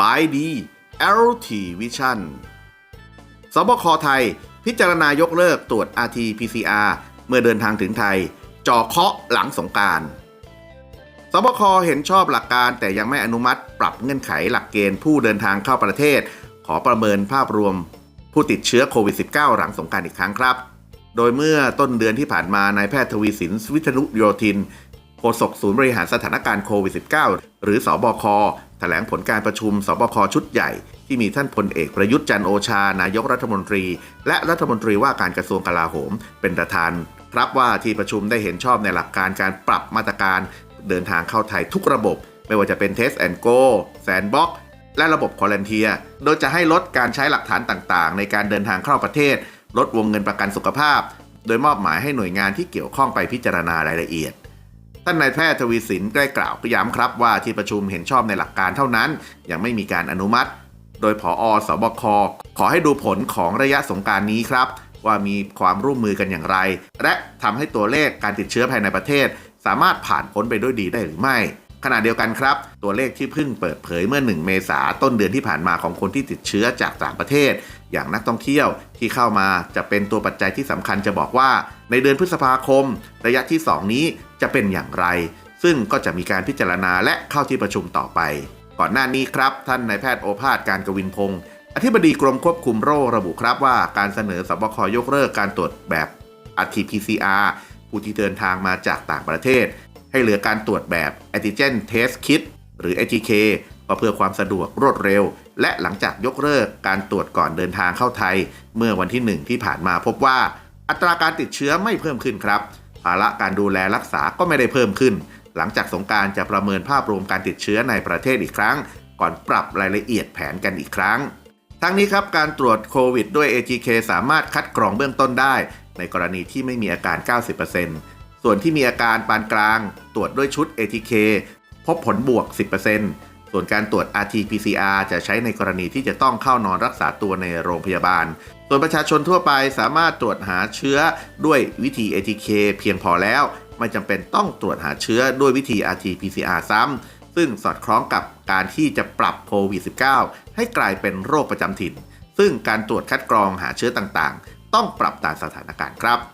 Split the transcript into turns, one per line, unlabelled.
บายดี LT Vision สบคไทย พิจารณายกเลิกตรวจ RT-PCR เมื่อเดินทางถึงไทยจ่อเคาะหลังสงการสบคเห็นชอบหลักการแต่ยังไม่อนุมัติปรับเงื่อนไขหลักเกณฑ์ผู้เดินทางเข้าประเทศ ขอประเมินภาพรวมผู้ติดเชื้อโควิด -19 หลังสงการอีกครั้งครับ โดยเมื่อต้นเดือนที่ผ่านมานายแพทย์ทวีสิน วิทนุโยธิน ฆษกศูนย์บริหารสถานการณ์โควิด -19 หรือสอบคแถลงผลการประชุมสบคชุดใหญ่ ที่มีท่านพลเอกประยุทธ์จันโอชา นายกรัฐมนตรี และรัฐมนตรีว่าการกระทรวงกลาโหม เป็นประธาน รับว่าที่ประชุมได้เห็นชอบในหลักการการปรับมาตรการ เดินทางเข้าไทยทุกระบบ ไม่ว่าจะเป็น Test and Go Sandbox และระบบคอ r ันเทีย โดยจะให้ลดการใช้หลักฐานต่างๆ ในการเดินทางเข้าประเทศ ลดวงเงินประกันสุขภาพ โดยมอบหมายให้หน่วยงานที่เกี่ยวข้องไปพิจารณารายละเอียด ท่านนายแพทย์ทวีสินได้กล่าวย้ำครับว่าที่ประชุมเห็นชอบในหลักการเท่านั้น ยังไม่มีการอนุมัติ โดยผอสบค ขอให้ดูผลของระยะสงการนี้ครับ ว่ามีความร่วมมือกันอย่างไร และทำให้ตัวเลขการติดเชื้อภายในประเทศ สามารถผ่านพ้นไปด้วยดีได้หรือไม่ ขณะเดียวกันครับ ตัวเลขที่เพิ่งเปิดเผยเมื่อ 1 เมษาต้นเดือนที่ผ่านมาของคนที่ติดเชื้อจากต่างประเทศ อย่างนักท่องเที่ยวที่เข้ามาจะเป็นตัวปัจจัยที่สำคัญจะบอกว่า ในเดือนพฤษภาคม ระยะที่ 2 นี้จะเป็นอย่างไร ซึ่งก็จะมีการพิจารณาและเข้าที่ประชุมต่อไป ก่อนหน้านี้ครับ ท่านนายแพทย์โอภาสการกวินพงศ์อธิบดีกรมควบคุมโรคระบุครับว่าการเสนอสบคยกเลิกการตรวจแบบ RT-PCR ผู้ที่เดินทางมาจากต่างประเทศ ให้เหลือการตรวจแบบ Antigen Test Kit หรือ ATK ก็เพื่อความสะดวกรวดเร็ว และหลังจากยกเลิกการตรวจก่อนเดินทางเข้าไทย เมื่อวันที่ 1 ที่ผ่านมาพบว่า อัตราการติดเชื้อไม่เพิ่มขึ้นครับภาระการดูแลรักษาก็ไม่ได้เพิ่มขึ้น หลังจากสงการจะประเมินภาพรวมการติดเชื้อในประเทศอีกครั้ง ก่อนปรับรายละเอียดแผนกันอีกครั้ง ทั้งนี้ครับการตรวจโควิดด้วย ATK สามารถคัดกรองเบื้องต้นได้ ในกรณีที่ไม่มีอาการ 90% ส่วนที่มีอาการปานกลาง ตรวจด้วยชุด ATK พบผลบวก 10%ส่วนการตรวจ RT-PCR จะใช้ในกรณีที่จะต้องเข้านอนรักษาตัวในโรงพยาบาล ส่วนประชาชนทั่วไปสามารถตรวจหาเชื้อด้วยวิธี ATK เพียงพอแล้ว ไม่จำเป็นต้องตรวจหาเชื้อด้วยวิธี RT-PCR ซ้ำซึ่งสอดคล้องกับการที่จะปรับโควิด -19 ให้กลายเป็นโรคประจำถิ่น ซึ่งการตรวจคัดกรองหาเชื้อต่างๆ ต้องปรับตามสถานการณ์ครับ